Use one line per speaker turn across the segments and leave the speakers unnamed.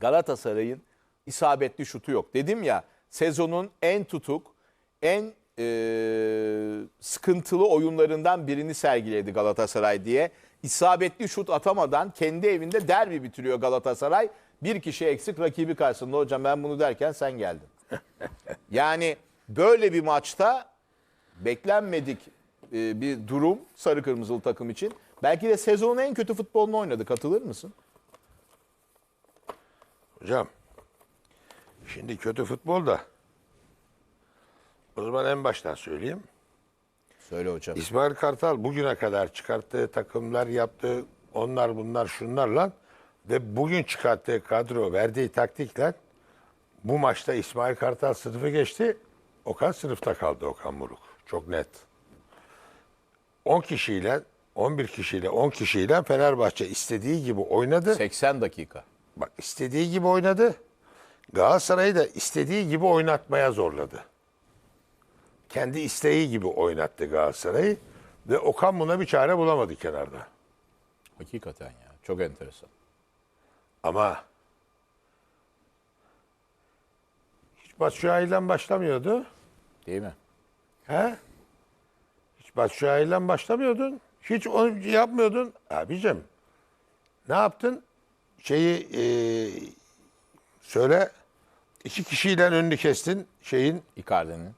Galatasaray'ın isabetli şutu yok. Dedim ya sezonun en tutuk, en e, sıkıntılı oyunlarından birini sergiledi Galatasaray diye. İsabetli şut atamadan kendi evinde derbi bitiriyor Galatasaray. Bir kişi eksik rakibi karşısında hocam ben bunu derken sen geldin. Yani böyle bir maçta beklenmedik e, bir durum sarı kırmızılı takım için. Belki de sezonun en kötü futbolunu oynadı. Katılır mısın?
Hocam, şimdi kötü futbol da o zaman en baştan söyleyeyim.
Söyle hocam.
İsmail Kartal bugüne kadar çıkarttığı takımlar yaptığı onlar bunlar şunlarla ve bugün çıkarttığı kadro verdiği taktikle bu maçta İsmail Kartal sınıfı geçti. Okan sınıfta kaldı Okan Buruk. Çok net. 10 kişiyle 11 kişiyle 10 kişiyle Fenerbahçe istediği gibi oynadı.
80 dakika.
Bak istediği gibi oynadı. Galatasaray'ı da istediği gibi oynatmaya zorladı. Kendi isteği gibi oynattı Galatasaray'ı ve Okan buna bir çare bulamadı kenarda.
Hakikaten ya. Çok enteresan.
Ama hiç Batshuayi'den başlamıyordu.
Değil mi?
He? Hiç Batshuayi'den başlamıyordun. Hiç onu yapmıyordun. Abicim ne yaptın? Şeyi eee, söyle iki kişiyle önünü kestin şeyin
Icardi'nin.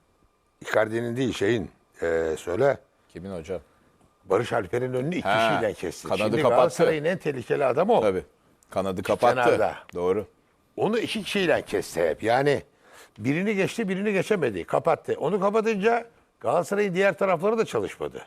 Icardi'nin değil şeyin eee, söyle
Kimin hocam?
Barış Alper'in önünü iki
Ha,
kişiyle kestin.
kanadı
Şimdi
kapattı.
Galatasaray'ın en tehlikeli adamı o.
Tabii. Kanadı kapattı.
kenarda.
Doğru.
Onu iki kişiyle kesti hep. Yani birini geçti birini geçemedi. Kapattı. Onu kapatınca Galatasaray'ın diğer tarafları da çalışmadı.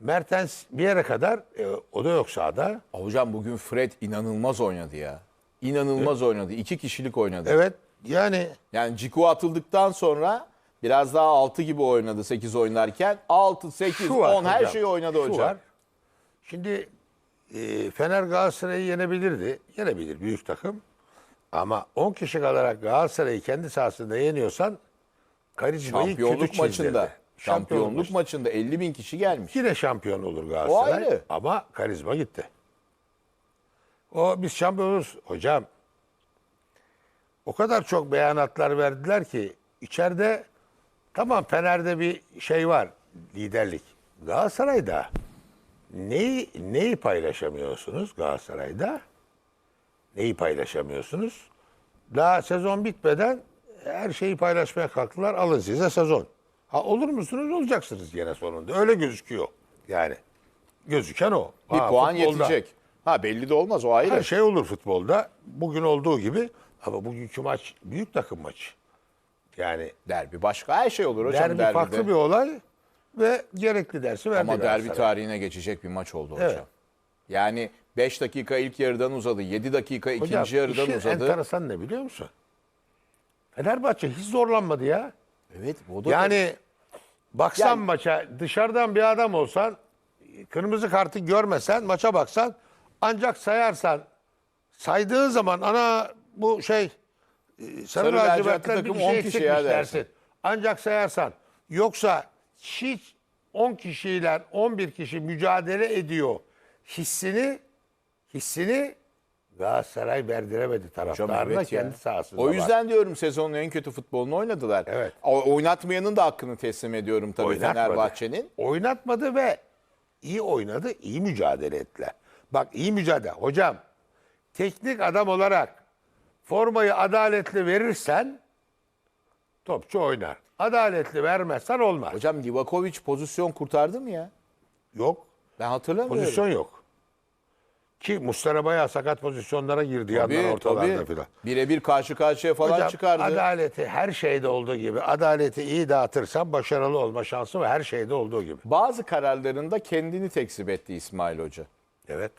Mertens bir yere kadar e, o da yok sahada.
Hocam bugün Fred inanılmaz oynadı ya. İnanılmaz oynadı. İki kişilik oynadı.
Evet yani
Yani Ciku atıldıktan sonra biraz daha 6 gibi oynadı 8 oynarken. 6, 8,
şu var
10 her
hocam,
şeyi oynadı
şu
hocam.
var. Şimdi e, Fener Galatasaray'ı yenebilirdi. Yenebilir büyük takım. Ama 10 kişi kalarak Galatasaray'ı kendi sahasında yeniyorsan karizmayı
Şampiyonluk
kötü çizdirdi.
maçında. Şampiyonluk
maçı.
maçında 50 bin kişi gelmiş.
Yine şampiyon olur Galatasaray.
ayrı.
Ama karizma gitti. O biz şampiyonuz hocam. O kadar çok beyanatlar verdiler ki içeride tamam Fener'de bir şey var liderlik. Galatasaray'da neyi neyi paylaşamıyorsunuz Galatasaray'da? Neyi paylaşamıyorsunuz? Daha sezon bitmeden her şeyi paylaşmaya kalktılar. Alın size sezon. Ha olur musunuz? Olacaksınız gene sonunda. Öyle gözüküyor. Yani gözüken o.
Bir
Ha,
puan
futbolda
yetecek. Ha belli de olmaz o ayrı.
Her şey olur futbolda. Bugün olduğu gibi. Ama bugünkü maç büyük takım maçı. Yani
Derbi başka her şey olur hocam
derbi
derbide.
farklı bir olay ve gerekli dersi verdi
Ama derbi
Galatasaray.
tarihine geçecek bir maç oldu hocam.
Evet.
Yani 5 dakika ilk yarıdan uzadı. 7 dakika
Hocam,
ikinci yarıdan uzadı.
enteresan ne biliyor musun? Fenerbahçe hiç zorlanmadı ya.
Evet o da
Yani baksan
Yani-
maça dışarıdan bir adam olsan kırmızı kartı görmesen maça baksan ancak sayarsan saydığın zaman ana bu şey e, sarı,
Sarı
lacivertler bir
takım
şey
10 kişi
eksikmiş dersin.
dersin.
Ancak sayarsan yoksa hiç 10 kişiyle 11 kişi mücadele ediyor hissini hissini Galatasaray verdiremedi taraftarına
evet ya.
kendi sahasında.
O
var.
yüzden diyorum sezonun en kötü futbolunu oynadılar.
Evet.
O- Oynatmayanın da hakkını teslim ediyorum tabii
Oynatmadı.
Fenerbahçe'nin.
Oynatmadı ve iyi oynadı, iyi mücadele ettiler. Bak iyi mücadele. Hocam teknik adam olarak formayı adaletli verirsen topçu oynar. Adaletli vermezsen olmaz.
Hocam Livakovic pozisyon kurtardı mı ya?
Yok.
Ben hatırlamıyorum.
Pozisyon yok. Ki Mustara bayağı sakat pozisyonlara girdi
Tabii,
yandan ortalarda
tabii.
filan.
Birebir karşı karşıya falan
Hocam,
çıkardı.
adaleti her şeyde olduğu gibi adaleti iyi dağıtırsan başarılı olma şansı var her şeyde olduğu gibi.
Bazı kararlarında kendini tekzip etti İsmail Hoca.
Evet.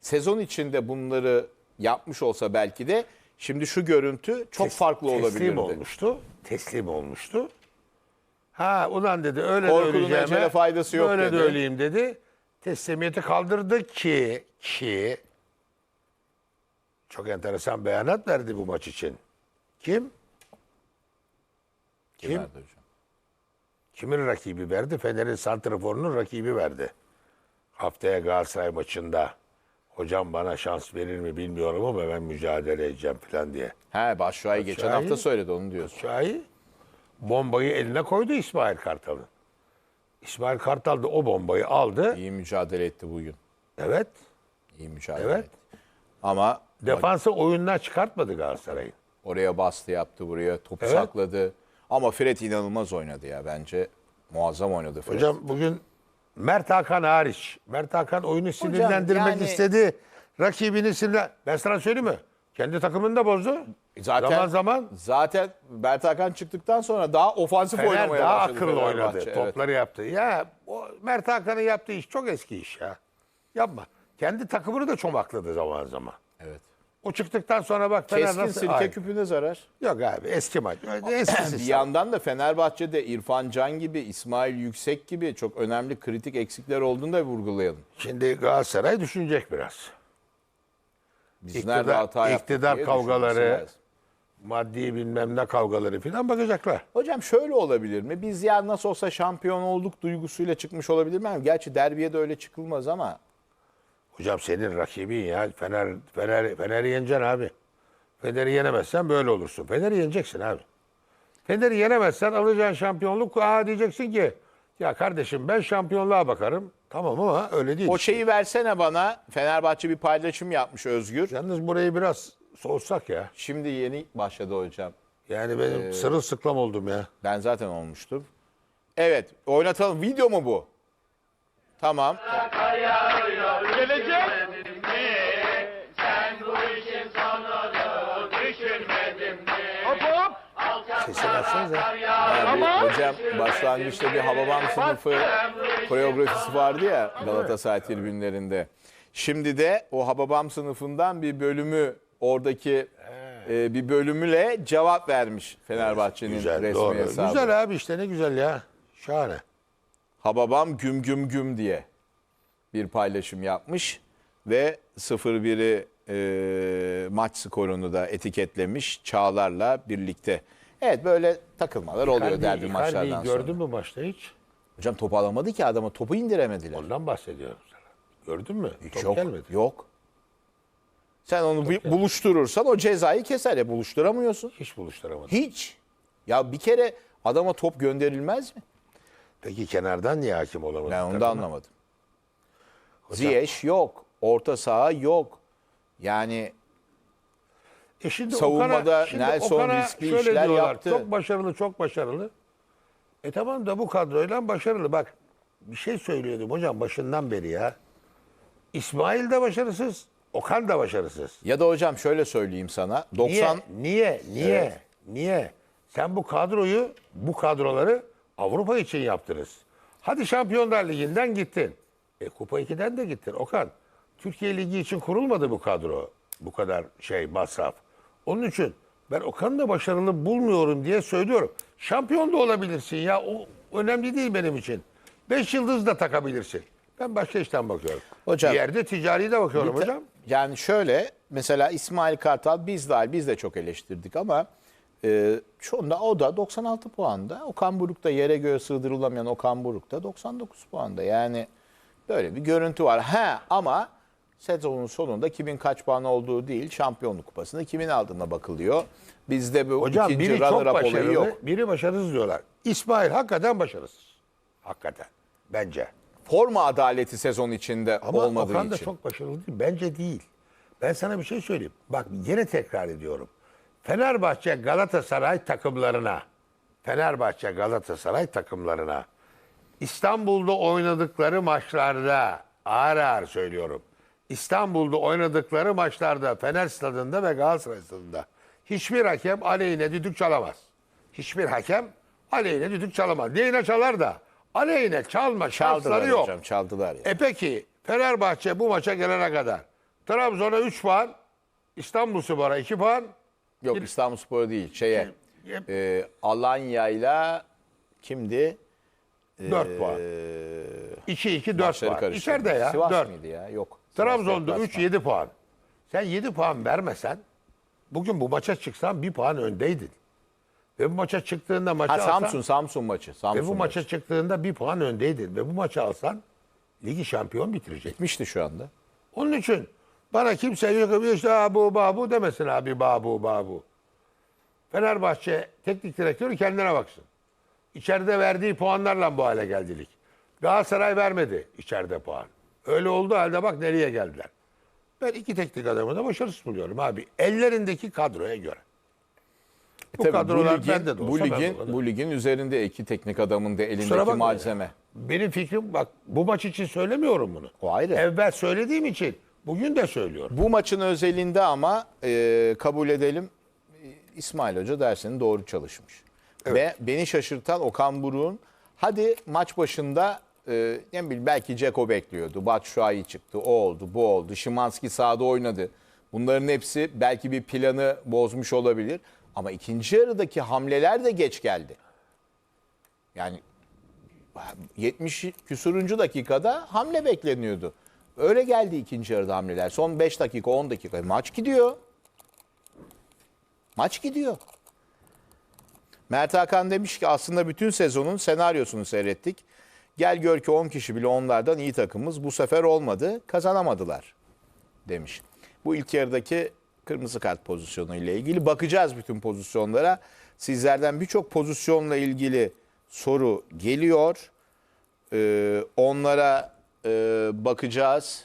Sezon içinde bunları yapmış olsa belki de şimdi şu görüntü çok
Tes-
farklı
teslim
olabilirdi.
olmuştu. Teslim olmuştu. Ha ulan dedi öyle
Korkunun
de öleceğime
faydası yok
böyle
dedi.
de öleyim dedi. Teslimiyeti kaldırdı ki ki çok enteresan beyanat verdi bu maç için. Kim?
Kim
Kim?
verdi hocam?
Kimin rakibi verdi? Fener'in santraforunun rakibi verdi. Haftaya Galatasaray maçında hocam bana şans verir mi bilmiyorum ama ben mücadele edeceğim falan diye.
He Başşuay geçen hafta söyledi onu diyorsun.
Şahi bombayı eline koydu İsmail Kartal'ın. İsmail Kartal da o bombayı aldı.
İyi mücadele etti bugün.
Evet.
İyi mücadele
Evet.
etti. Ama
Defansı oyundan çıkartmadı Galatasaray'ın.
oraya bastı yaptı buraya topu
Evet.
sakladı. Ama Fred inanılmaz oynadı ya bence. Muazzam oynadı Fred.
Hocam bugün Mert Hakan hariç. Mert Hakan oyunu sinirlendirmek
yani-
istedi. Rakibini sinirlen... Ben sana söyleyeyim mi? Kendi takımını da bozdu.
zaten
zaman zaman
zaten Mert Hakan çıktıktan sonra daha ofansif
Fener
oynamaya
daha
başladı.
akıllı oynadı.
Evet.
Topları yaptı. Ya o Mert Hakan'ın yaptığı iş çok eski iş ya. Yapma. Kendi takımını da çomakladı zaman zaman.
Evet.
O çıktıktan sonra bak Fener
Keskin
nasıl...
sirke
Ay,
küpüne zarar.
Yok abi eski maç. Eski
Bir
sistem.
yandan da Fenerbahçe'de İrfan Can gibi, İsmail Yüksek gibi çok önemli kritik eksikler olduğunu da vurgulayalım.
Şimdi Galatasaray düşünecek biraz.
Biz
İktidar-
nerede hata yaptık
iktidar kavgaları-. Maddi bilmem ne kavgaları falan bakacaklar.
Hocam şöyle olabilir mi? Biz ya nasıl olsa şampiyon olduk duygusuyla çıkmış olabilir mi? Gerçi derbiye de öyle çıkılmaz ama
Hocam senin rakibin ya. Fener, Fener, Fener'i yeneceksin abi. Fener'i yenemezsen böyle olursun. Fener'i yeneceksin abi. Fener'i yenemezsen alacağın şampiyonluk aa diyeceksin ki ya kardeşim ben şampiyonluğa bakarım. Tamam ama öyle değil.
o şeyi versene bana. Fenerbahçe bir paylaşım yapmış Özgür.
Yalnız burayı biraz soğutsak ya.
Şimdi yeni başladı hocam.
Yani benim sırılsıklam oldum ya.
Ben zaten olmuştum. Evet, oynatalım. Video mu bu? Tamam.
Gelecek. Hop hop.
Sesini açsanıza.
Yani hocam başlangıçta bir Hababam sınıfı koreografisi vardı ya Galatasaray tribünlerinde. Şimdi de o Hababam sınıfından bir bölümü oradaki e, bir bölümüyle cevap vermiş Fenerbahçe'nin
Güzel,
resmi
doğru.
hesabı.
Güzel abi işte ne güzel ya. Şahane.
Hababam güm güm güm diye bir paylaşım yapmış ve 0-1'i e, maç skorunu da etiketlemiş Çağlar'la birlikte. Evet böyle takılmalar oluyor derbi maçlardan sonra.
gördün mü maçta hiç?
Hocam topu alamadı ki adama topu indiremediler.
Ondan bahsediyorum sana. Gördün mü? Top
yok,
gelmedi.
yok. Sen onu bir buluşturursan o cezayı keser ya buluşturamıyorsun.
Hiç buluşturamadı.
Hiç. Ya bir kere adama top gönderilmez mi?
Peki kenardan niye hakim olamadı?
Ben onu da
takıma?
anlamadım. Ziyech yok. Orta saha yok. Yani
E şimdi
Savunmada
Okan'a- şimdi
Nelson
Okan'a
riskli
şöyle
işler
diyorlar,
yaptı.
Çok başarılı, çok başarılı. E tamam da bu kadroyla başarılı. Bak bir şey söylüyordum hocam başından beri ya. İsmail de başarısız, Okan da başarısız.
ya da hocam şöyle söyleyeyim sana. 90
Niye? Niye? Niye?
Evet.
Niye? Sen bu kadroyu, bu kadroları Avrupa için yaptınız. Hadi Şampiyonlar Ligi'nden gittin. E Kupa 2'den de gittin. Okan, Türkiye Ligi için kurulmadı bu kadro. Bu kadar şey masraf. Onun için ben Okan'ı da başarılı bulmuyorum diye söylüyorum. Şampiyon da olabilirsin ya. O önemli değil benim için. Beş yıldız da takabilirsin. Ben başka işten bakıyorum.
Hocam-
Bir yerde ticari de bakıyorum hocam.
Yani şöyle mesela İsmail Kartal biz dahil biz de çok eleştirdik ama e, anda o da 96 puanda. Okan Buruk da yere göğe sığdırılamayan Okan Buruk da 99 puanda. Yani böyle bir görüntü var. He ama sezonun sonunda kimin kaç puan olduğu değil şampiyonluk kupasını kimin aldığına bakılıyor. Bizde bu
Hocam
ikinci
biri çok
runner-up olayı
başarılı,
yok.
biri başarısız diyorlar. İsmail hakikaten başarısız. Hakikaten. Bence.
Forma adaleti sezon içinde
Ama
olmadığı
Okan da
için.
çok başarılı değil. Bence değil. Ben sana bir şey söyleyeyim. Bak yine tekrar ediyorum. Fenerbahçe Galatasaray takımlarına Fenerbahçe Galatasaray takımlarına İstanbul'da oynadıkları maçlarda ağır ağır söylüyorum. İstanbul'da oynadıkları maçlarda Fener stadında ve Galatasaray stadında hiçbir hakem aleyhine düdük çalamaz. Hiçbir hakem aleyhine düdük çalamaz. Lehine çalar da aleyhine çalma şansları yok.
hocam çaldılar. Ya.
E peki Fenerbahçe bu maça gelene kadar Trabzon'a 3 puan, İstanbulspor'a 2 puan,
Yok İstanbulspor değil. Şeye
Hep-
e, Alanya'yla kimdi?
4 puan.
Ee,
2-2 4
maçları
puan.
karıştırdım.
İçeride ya
Sivas
4.
mıydı ya? Yok.
Trabzon'da
Sivas
3 7 puan. Sen 7 puan vermesen bugün bu maça çıksan 1 puan öndeydin. Ve bu maça çıktığında maçı
Ha
alsan
Samsun Samsun maçı. Samsun
ve bu maça
maçı.
çıktığında 1 puan öndeydin ve bu maçı alsan ligi şampiyon bitirecek.
Bitmişti şu anda.
Onun için Bana kimse yok işte abu babu demesin abi babu babu. Fenerbahçe teknik direktörü kendine baksın. İçeride verdiği puanlarla bu hale geldilik. Galatasaray vermedi içeride puan. Öyle oldu halde bak nereye geldiler. Ben iki teknik adamı da başarısız buluyorum abi. Ellerindeki kadroya göre. Bu
Tabii
kadrolar
bu ligin,
bende de olsa
bu
ben
ligin,
kadar.
bu ligin üzerinde iki teknik adamın da elindeki
bakma
malzeme.
Benim fikrim bak bu maç için söylemiyorum bunu.
O ayrı.
Evvel söylediğim için bugün de söylüyorum.
Bu maçın özelinde ama e, kabul edelim İsmail Hoca dersini doğru çalışmış. Ve beni şaşırtan Okan Buruk'un hadi maç başında e, ne bileyim belki Ceko bekliyordu. Batshuayi çıktı. O oldu, bu oldu. Şimanski sahada oynadı. Bunların hepsi belki bir planı bozmuş olabilir. Ama ikinci yarıdaki hamleler de geç geldi. Yani 70 küsuruncu dakikada hamle bekleniyordu. Öyle geldi ikinci yarıda hamleler. Son 5 dakika 10 dakika maç gidiyor. Maç gidiyor. Mert Hakan demiş ki aslında bütün sezonun senaryosunu seyrettik. Gel gör ki 10 kişi bile onlardan iyi takımız. Bu sefer olmadı. Kazanamadılar demiş. Bu ilk yarıdaki kırmızı kart pozisyonu ile ilgili bakacağız bütün pozisyonlara. Sizlerden birçok pozisyonla ilgili soru geliyor. Ee, onlara e, bakacağız.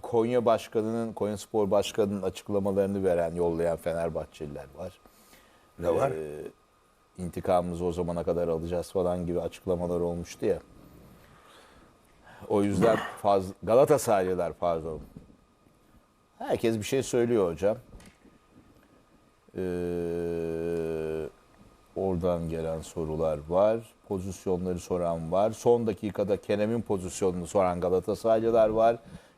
Konya Başkanı'nın, Konya Spor Başkanı'nın açıklamalarını veren, yollayan Fenerbahçeliler var.
Ne var?
Ee, intikamımızı o zamana kadar alacağız falan gibi açıklamalar olmuştu ya. O yüzden fazla Galatasaraylılar pardon. Herkes bir şey söylüyor hocam. Ee, oradan gelen sorular var. Pozisyonları soran var. Son dakikada Kerem'in pozisyonunu soran Galatasaraylılar var.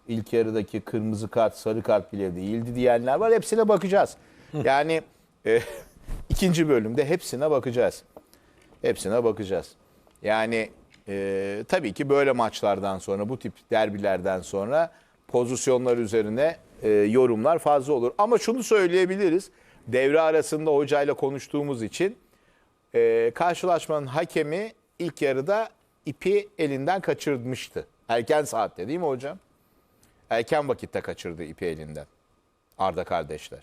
İlk yarıdaki kırmızı kart, sarı kart bile değildi diyenler var. Hepsine bakacağız. Yani e, ikinci bölümde hepsine bakacağız. Hepsine bakacağız. Yani e, tabii ki böyle maçlardan sonra, bu tip derbilerden sonra pozisyonlar üzerine e, yorumlar fazla olur. Ama şunu söyleyebiliriz. Devre arasında hocayla konuştuğumuz için e, karşılaşmanın hakemi ilk yarıda ipi elinden kaçırmıştı. Erken saatte değil mi hocam? Erken vakitte kaçırdı ipi elinden. Arda kardeşler.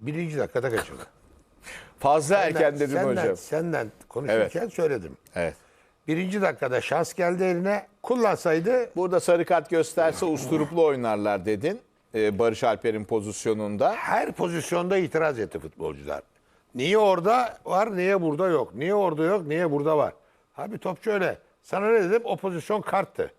Birinci dakikada kaçırdı.
Fazla erken dedim
senden,
hocam.
Senden konuşurken söyledim.
Evet.
Birinci dakikada şans geldi eline. Kullansaydı
Burada sarı kart gösterse usturuplu oynarlar dedin. Ee, Barış Alper'in pozisyonunda.
her pozisyonda itiraz etti futbolcular. Niye orada var, niye burada yok? Niye orada yok, niye burada var? Abi topçu öyle. Sana ne dedim? O pozisyon karttı.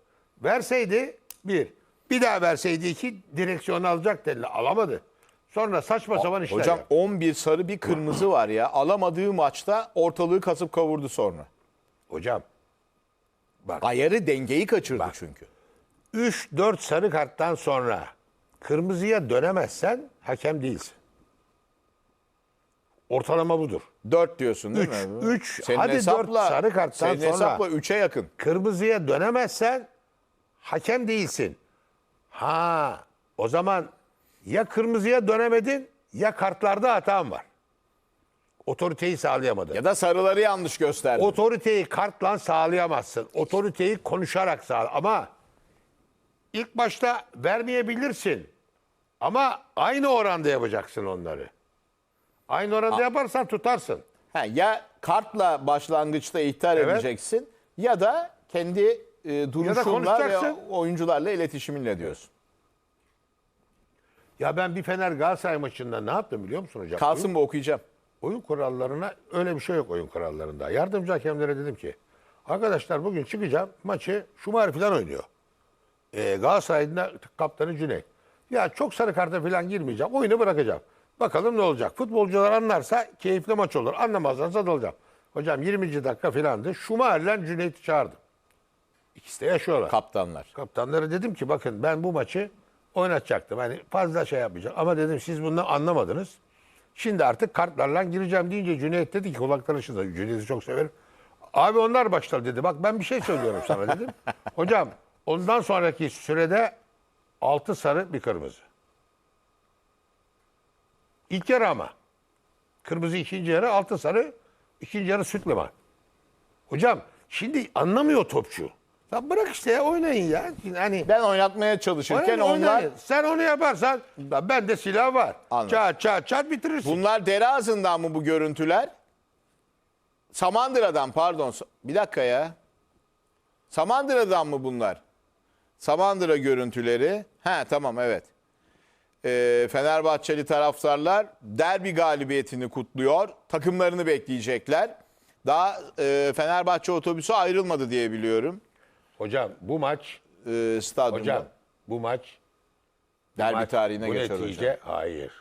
Verseydi bir. Bir daha verseydi iki direksiyonu alacaktı eline. Alamadı. Sonra saçma sapan işler
Hocam
yaptı.
11 sarı bir kırmızı var ya. Alamadığı maçta ortalığı kasıp kavurdu sonra.
Hocam
Ayarı dengeyi kaçırdı çünkü.
3-4 sarı karttan sonra kırmızıya dönemezsen hakem değilsin. Ortalama budur.
4 diyorsun değil
Üç,
mi?
üç,
Senin
hadi dört
hesapla,
sarı karttan
senin
sonra-
hesapla 3'e yakın.
Kırmızıya dönemezsen hakem değilsin. Ha, o zaman ya kırmızıya dönemedin ya kartlarda hatan var. Otoriteyi sağlayamadın.
Ya da sarıları yanlış gösterdi.
Otoriteyi kartla sağlayamazsın. Otoriteyi konuşarak sağla. Ama ilk başta vermeyebilirsin. Ama aynı oranda yapacaksın onları. Aynı oranda yaparsan tutarsın.
Ha, ya kartla başlangıçta ihtar
Evet.
edeceksin ya da kendi e, duruşunla ve
konuşacaksın.
oyuncularla iletişiminle diyorsun.
Ya ben bir Fener Galatasaray maçında ne yaptım biliyor musun hocam?
Kalsın mı okuyacağım.
Oyun kurallarına öyle bir şey yok oyun kurallarında. Yardımcı hakemlere dedim ki arkadaşlar bugün çıkacağım maçı Şumar falan oynuyor. Ee, Galatasaray'ın da kaptanı Cüneyt. Ya çok sarı karta falan girmeyeceğim. Oyunu bırakacağım. Bakalım ne olacak. Futbolcular anlarsa keyifli maç olur. Anlamazlarsa dalacağım. Hocam 20. dakika filandı. Şumar'la Cüneyt'i çağırdım. İkisi de yaşıyorlar.
Kaptanlar.
Kaptanlara dedim ki bakın ben bu maçı oynatacaktım. Hani fazla şey yapmayacağım. Ama dedim siz bundan anlamadınız. Şimdi artık kartlarla gireceğim deyince Cüneyt dedi ki kulakları ışıldı. Cüneyt'i çok severim. Abi onlar başlar dedi. Bak ben bir şey söylüyorum sana dedim. Hocam ondan sonraki sürede 6 sarı bir kırmızı. İlk yarı ama. Kırmızı ikinci yarı, altı sarı, ikinci yarı süt liman. Hocam şimdi anlamıyor topçu. Ya bırak işte ya oynayın ya. Hani
Ben oynatmaya çalışırken
oynayın,
onlar
oynayın. Sen onu yaparsan ben de silah var.
Anladım.
Çat çat çat bitirirsin.
bunlar dere ağzından mı bu görüntüler? Samandıra'dan pardon. Bir dakika ya. Samandıra'dan mı bunlar? Samandıra görüntüleri. He tamam evet. Ee, Fenerbahçeli taraftarlar derbi galibiyetini kutluyor. Takımlarını bekleyecekler. Daha e, Fenerbahçe otobüsü ayrılmadı diye biliyorum.
Hocam bu maç
E, stadyumda.
hocam bu maç
derbi
maç,
tarihine
bu
geçer
netice
hocam.
hayır.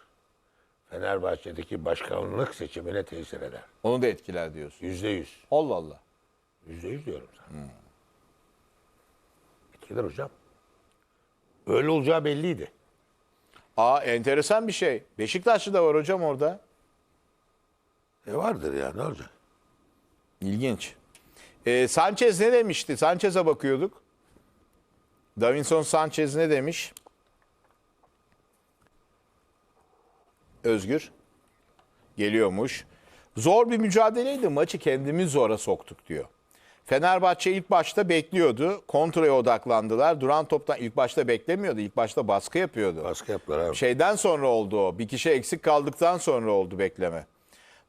Fenerbahçe'deki başkanlık seçimine tesir eder.
Onu da etkiler diyorsun.
Yüzde yüz.
Allah Allah.
Yüzde yüz diyorum sana. Etkiler hocam. Öyle olacağı belliydi.
Aa enteresan bir şey. Beşiktaşlı da var hocam orada.
E vardır ya ne olacak?
İlginç. Ee, Sanchez ne demişti? Sanchez'e bakıyorduk. Davinson Sanchez ne demiş? Özgür. Geliyormuş. Zor bir mücadeleydi. Maçı kendimiz zora soktuk diyor. Fenerbahçe ilk başta bekliyordu. Kontraya odaklandılar. Duran toptan ilk başta beklemiyordu. İlk başta baskı yapıyordu.
Baskı yaptılar abi.
Şeyden sonra oldu o. Bir kişi eksik kaldıktan sonra oldu bekleme.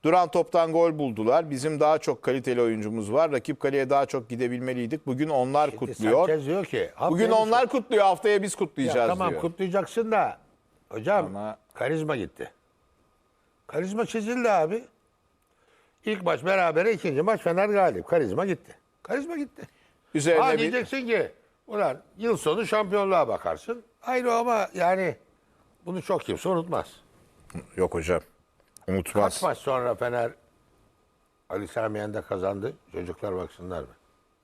Duran toptan gol buldular. Bizim daha çok kaliteli oyuncumuz var. Rakip kaleye daha çok gidebilmeliydik. Bugün onlar kutluyor.
Sanchez diyor ki.
Bugün onlar kutluyor. Haftaya biz
Ya
kutlayacağız
tamam
diyor.
kutlayacaksın da hocam
Ama-
karizma gitti. Karizma çizildi abi. İlk maç berabere, ikinci maç Fener galip. Karizma gitti. Karizma gitti.
Üzerine
Ha
bir...
diyeceksin ki ulan yıl sonu şampiyonluğa bakarsın. Ayrı ama yani bunu çok kimse unutmaz.
Yok hocam. Unutmaz.
Kaç maç sonra Fener Ali Sami Yen'de kazandı. Çocuklar baksınlar mı?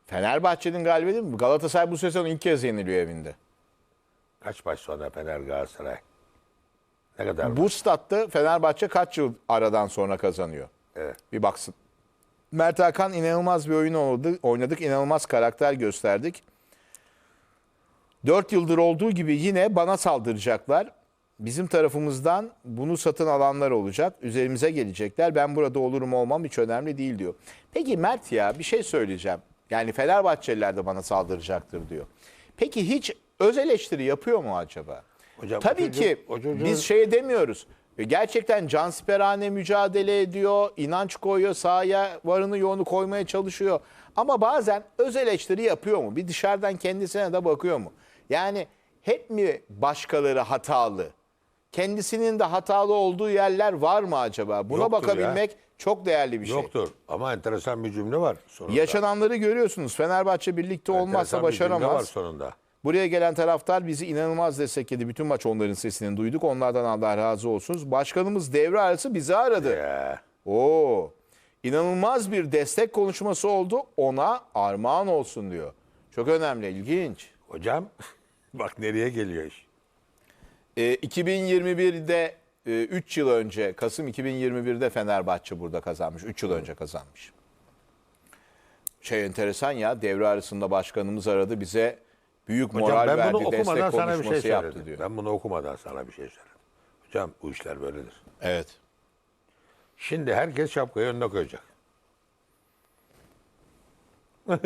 Fenerbahçe'nin galibiyeti mi? Galatasaray bu sezon ilk kez yeniliyor evinde.
Kaç maç sonra Fener Galatasaray? Ne kadar?
Bu statta Fenerbahçe kaç yıl aradan sonra kazanıyor?
Evet.
Bir baksın. Mert Hakan inanılmaz bir oyun oynadı, oynadık. inanılmaz karakter gösterdik. 4 yıldır olduğu gibi yine bana saldıracaklar. Bizim tarafımızdan bunu satın alanlar olacak. Üzerimize gelecekler. Ben burada olurum olmam hiç önemli değil diyor. Peki Mert ya bir şey söyleyeceğim. Yani Fenerbahçeliler de bana saldıracaktır diyor. Peki hiç öz eleştiri yapıyor mu acaba?
Hocam,
Tabii
o çocuk-
ki
o çocuğun-
biz şey demiyoruz. Gerçekten cansperane mücadele ediyor, inanç koyuyor, sahaya varını yoğunu koymaya çalışıyor. Ama bazen öz eleştiri yapıyor mu? Bir dışarıdan kendisine de bakıyor mu? Yani hep mi başkaları hatalı? Kendisinin de hatalı olduğu yerler var mı acaba? Buna
Yoktur
bakabilmek çok değerli bir şey.
Yoktur. Ama enteresan bir cümle var sonunda.
Yaşananları görüyorsunuz. Fenerbahçe birlikte olmazsa
Enteresan bir cümle var
başaramaz.
sonunda.
Buraya gelen taraftar bizi inanılmaz destekledi. Bütün maç onların sesini duyduk. Onlardan Allah razı olsun. Başkanımız devre arası bizi aradı.
Ya.
Oo. İnanılmaz bir destek konuşması oldu. Ona armağan olsun diyor. Çok önemli, ilginç.
Hocam bak nereye geliyor iş.
Ee, 2021'de 3 yıl önce, Kasım 2021'de Fenerbahçe burada kazanmış. 3 yıl önce kazanmış. Şey enteresan ya, devre arasında başkanımız aradı bize büyük moral
Hocam ben
verdi,
bunu
destek
okumadan sana bir
konuşması
şey
yaptı
söyledim.
diyor.
Ben bunu okumadan sana bir şey söyledim. Hocam bu işler böyledir.
Evet.
Şimdi herkes şapkayı önüne koyacak.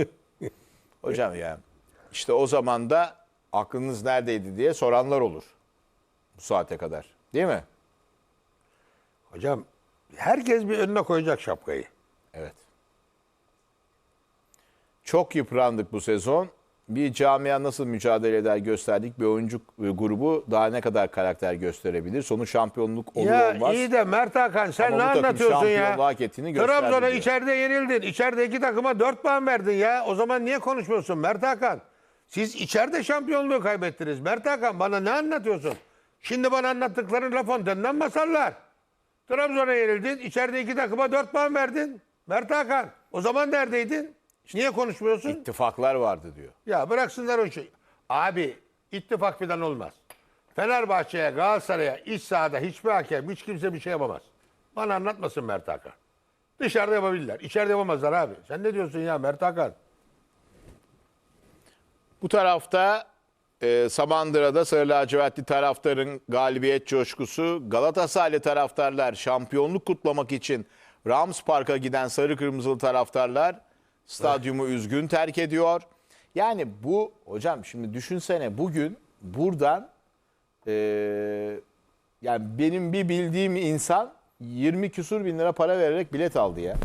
Hocam ya işte o zaman da aklınız neredeydi diye soranlar olur. Bu saate kadar. Değil mi?
Hocam herkes bir önüne koyacak şapkayı.
Evet. Çok yıprandık bu sezon. Bir camia nasıl mücadele eder gösterdik. Bir oyuncu e, grubu daha ne kadar karakter gösterebilir. Sonu şampiyonluk olur
ya
olmaz.
iyi de Mert Hakan sen
Ama
ne
bu takım
anlatıyorsun ya?
şampiyonluğu hak ettiğini gösterdi
Trabzon'a
diyor.
içeride yenildin. İçeride iki takıma dört puan verdin ya. O zaman niye konuşmuyorsun Mert Hakan? Siz içeride şampiyonluğu kaybettiniz. Mert Hakan bana ne anlatıyorsun? Şimdi bana anlattıkların La Fontaine'den masallar. Trabzon'a yenildin. içeride iki takıma dört puan verdin. Mert Hakan o zaman neredeydin? Niye konuşmuyorsun?
İttifaklar vardı diyor.
Ya bıraksınlar o işi. Abi ittifak falan olmaz. Fenerbahçe'ye, Galatasaray'a, iç sahada hiçbir hakem, hiç kimse bir şey yapamaz. Bana anlatmasın Mert Hakan. Dışarıda yapabilirler. İçeride yapamazlar abi. Sen ne diyorsun ya Mert Hakan?
Bu tarafta e, Samandıra'da Sarı Lacivertli taraftarın galibiyet coşkusu. Galatasaraylı taraftarlar şampiyonluk kutlamak için Rams Park'a giden sarı kırmızılı taraftarlar stadyumu üzgün terk ediyor. Yani bu hocam şimdi düşünsene bugün buradan e, yani benim bir bildiğim insan 20 küsur bin lira para vererek bilet aldı ya.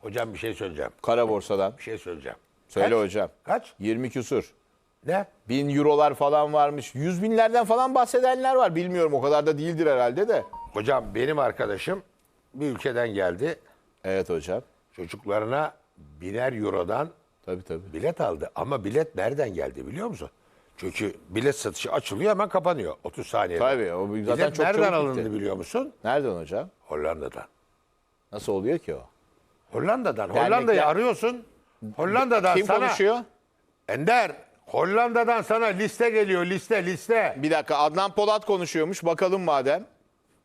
Hocam bir şey söyleyeceğim.
Kara borsadan.
Bir şey söyleyeceğim.
Söyle
Kaç?
hocam.
Kaç?
20 küsur.
Ne?
Bin eurolar falan varmış. Yüz binlerden falan bahsedenler var. Bilmiyorum o kadar da değildir herhalde de.
Hocam benim arkadaşım bir ülkeden geldi.
Evet hocam.
Çocuklarına biner eurodan
Tabii tabii.
bilet aldı. Ama bilet nereden geldi biliyor musun? Çünkü bilet satışı açılıyor hemen kapanıyor 30 saniyede.
Tabii, o zaten
bilet
çok
nereden alındı
gitti.
biliyor musun?
Nereden hocam?
Hollanda'dan.
Nasıl oluyor ki o?
Hollanda'dan. Hollanda'yı arıyorsun. Hollanda'dan
Kim
sana...
konuşuyor?
Ender, Hollanda'dan sana liste geliyor liste liste.
Bir dakika Adnan Polat konuşuyormuş. Bakalım madem.